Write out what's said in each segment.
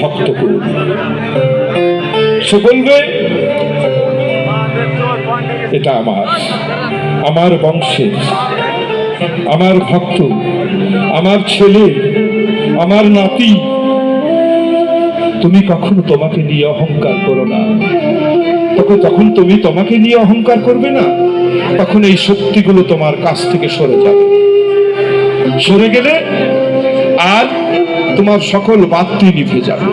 ভক্ত করুন সে বলবে এটা আমার আমার বংশের, আমার ভক্ত, আমার ছেলে, আমার নাতি। তুমি কখনো তোমাকে নিয়ে অহংকার করো না। তখন তখন তুমি তোমাকে নিয়ে অহংকার করবে না। তখন এই শক্তিগুলো তোমার কাছ থেকে সরে যাবে। সরে গেলে আর তোমার সকল বাদ নিভে যাবে।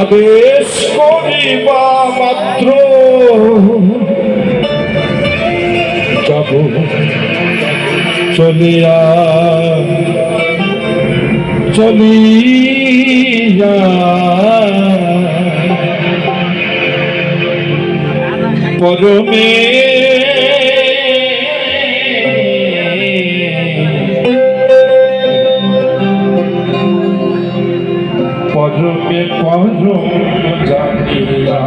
আদেশ করিবা মাত্র। যাব চলিয়া চলিয়া। পরমে জানিয়া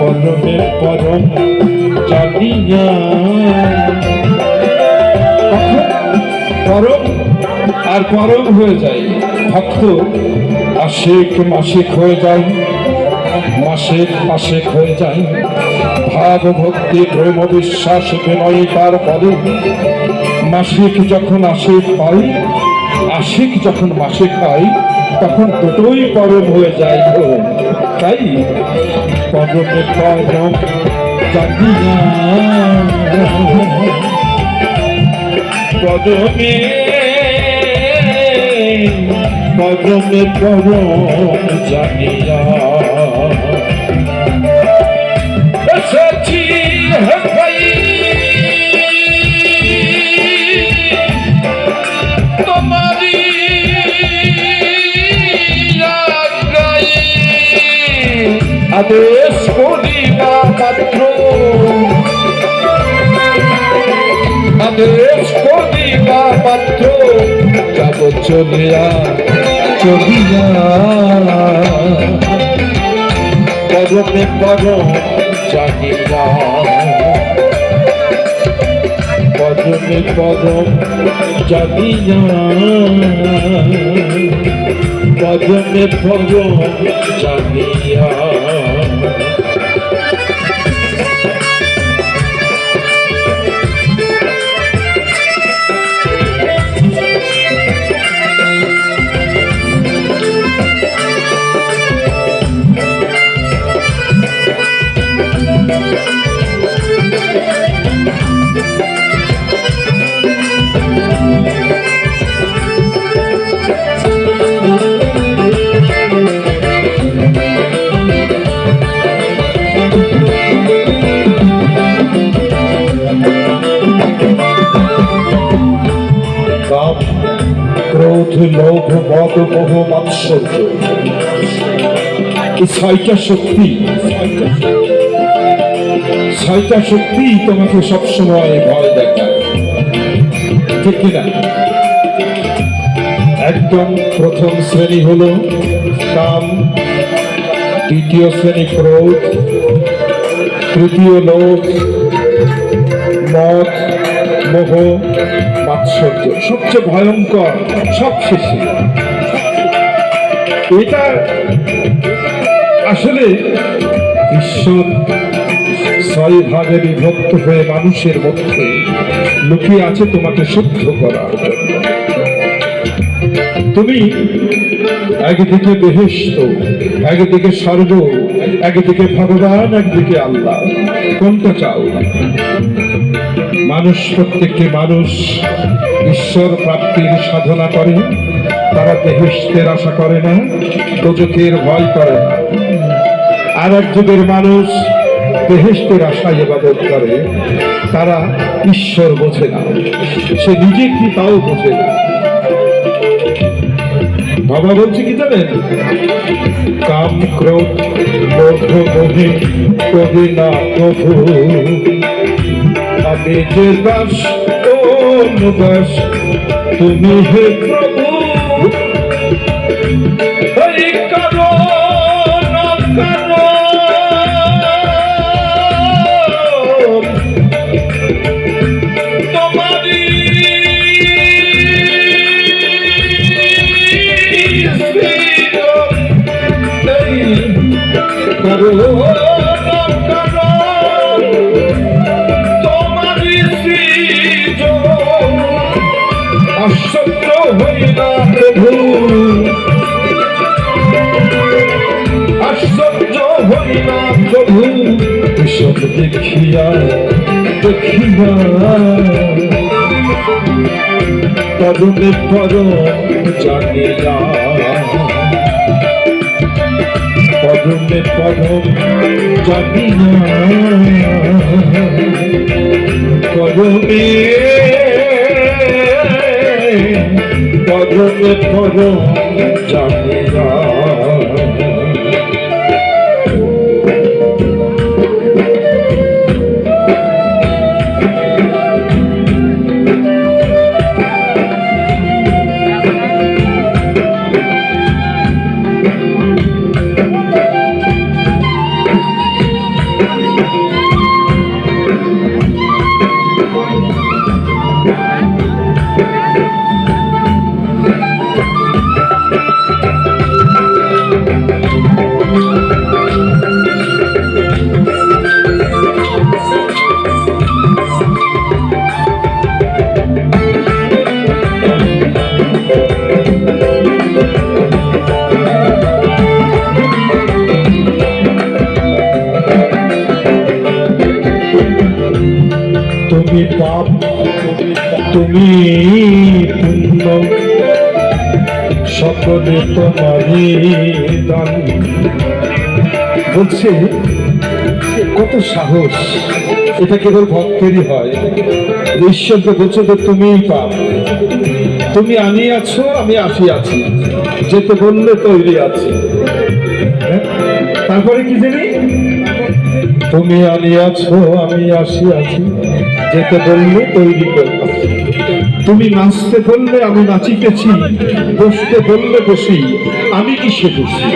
পরমে পরম জানিয়া কখন? আর পরম হয়ে যায়। ভক্ত আশেক মাসিক হয়ে যায়। মাসের মাসিক হয়ে যায়। ভাব ভক্তি প্রেম, বিশ্বাস বিনয়িতার পরে মাসিক যখন আশিক পাই আশিক যখন মাসিক পাই তখন দুটোই পরম হয়ে যায়। তাই পরমে পরম জানিয়া পরমে পরমে জানিয়া হে আদেশ করিবা মাত্র। আদেশ করিবা মাত্র। যাব চলিয়া চলিয়া। পরমে পরম জানিয়া পরমে পরম জানিয়া পরমে পরম জানিয়া কাম লোভ মদ, মোহ, মাৎসর্য। এই ছয়টা শক্তি ছয়টা শক্তি তোমাকে সবসময় ভয় দেখায়। ঠিক কিনা? একদম প্রথম শ্রেণি হলো কাম, দ্বিতীয় শ্রেণি ক্রোধ, তৃতীয় লোভ, মদ, মোহ মাৎসর্য সবচেয়ে ভয়ঙ্কর, সব শেষে। এটা আসলে ঈশ্বর ছয় ভাগে বিভক্ত হয়ে মানুষের মধ্যে লুকিয়ে আছে তোমাকে শুদ্ধ জন্য। তুমি একদিকে বেহেস্ত একদিকে স্বর্গ, একদিকে ভগবান, একদিকে আল্লাহ। কোনটা চাও? মানুষ প্রত্যেকটি মানুষ ঈশ্বর প্রাপ্তির সাধনা করে তারা বেহেস্তের আশা করে না দোজকের ভয় করে আর এক যুগের মানুষ বেহেস্তের আশায় ইবাদত করে, তারা ঈশ্বর বোঝে না, সে নিজে কি তাও বোঝে না। বাবা বলছে কি জানেন? কাম ক্রোধ লোভ করি না প্রভু। আমি যে দাস দাস তুমি হে আশ্চর্য হইলা প্রভু আশ্চর্য হইলা প্রভু। এসব দেখিয়া দেখিয়া। পরমে পরম জানিয়া পরমে পরম জানিয়া পরমে পরমে পরম জানিয়া তুমি তুমি সকলে তোমারই দান। বলছে কত সাহস, এটা কেবল ভক্তেরই হয়। ঈশ্বরকে বলছে যে তুমিই পাপ। তুমি আনিয়াছো আমি আসি আসিয়াছি। যেতে বললে তৈরি আছি। হ্যাঁ? তারপরে কি জানি? তুমি আনিয়াছো আমি আসিয়াছি। যেতে বললে তৈরি করতেছি তুমি নাচতে বললে আমি নাচিতেছি, বসতে বললে বসি, আমি কিসে বসি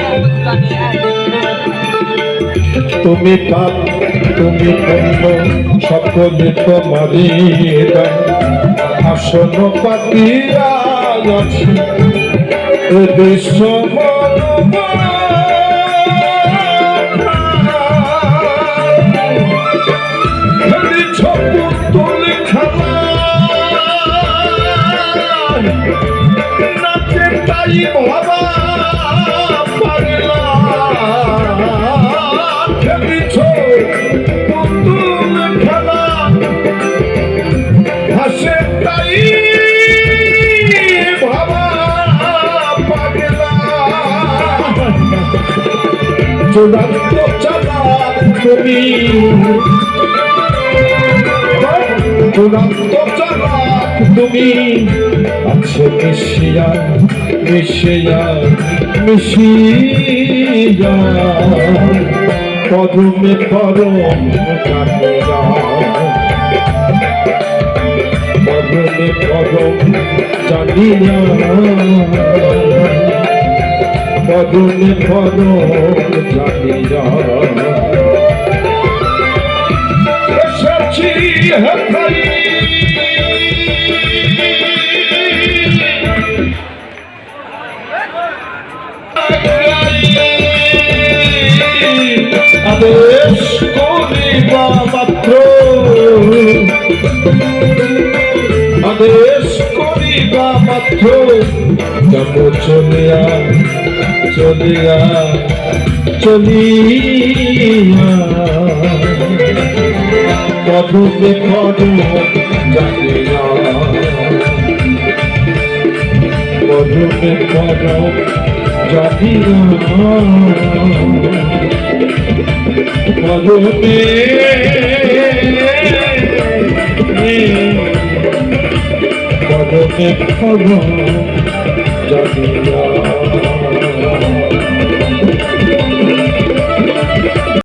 তুমি পাপ, তুমি পণ্য, সকলে তোমারই দান। আসন পাতিয়া আছি চূড়ান্ত চালা তুমি। চূড়ান্ত চালা তুমি। আছো মিশিয়া মিশিয়া। পদমে পরম জানিয়া পদমে পরম জানিয়া পদমে পরম জানিয়া এসেছি হেথাই আদেশ করিবা মাত্র। যাব চলিয়া চলিয়া চলিয়া। কদমে কদম জানিয়া কদমে কদম জানিয়া কদমে জগতে খবর জানিয়া